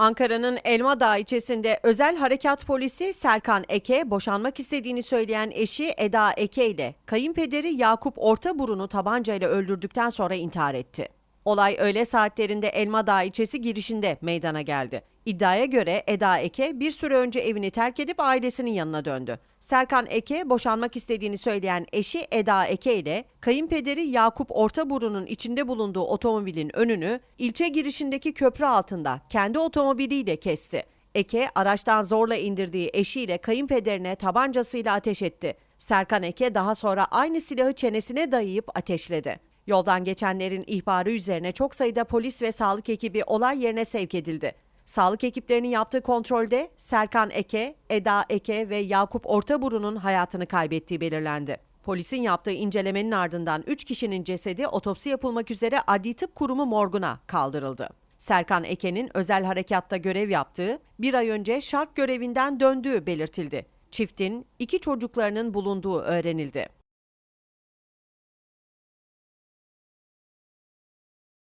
Ankara'nın Elmadağ ilçesinde özel harekat polisi Serkan Eke boşanmak istediğini söyleyen eşi Eda Eke ile kayınpederi Yakup Ortaburun'u tabancayla öldürdükten sonra intihar etti. Olay öğle saatlerinde Elmadağ ilçesi girişinde meydana geldi. İddiaya göre Eda Eke bir süre önce evini terk edip ailesinin yanına döndü. Serkan Eke boşanmak istediğini söyleyen eşi Eda Eke ile kayınpederi Yakup Ortaburun'un içinde bulunduğu otomobilin önünü ilçe girişindeki köprü altında kendi otomobiliyle kesti. Eke araçtan zorla indirdiği eşiyle kayınpederine tabancasıyla ateş etti. Serkan Eke daha sonra aynı silahı çenesine dayayıp ateşledi. Yoldan geçenlerin ihbarı üzerine çok sayıda polis ve sağlık ekibi olay yerine sevk edildi. Sağlık ekiplerinin yaptığı kontrolde Serkan Eke, Eda Eke ve Yakup Ortaburun'un hayatını kaybettiği belirlendi. Polisin yaptığı incelemenin ardından 3 kişinin cesedi otopsi yapılmak üzere Adli Tıp Kurumu morguna kaldırıldı. Serkan Eke'nin özel harekatta görev yaptığı, bir ay önce şark görevinden döndüğü belirtildi. Çiftin iki çocuklarının bulunduğu öğrenildi.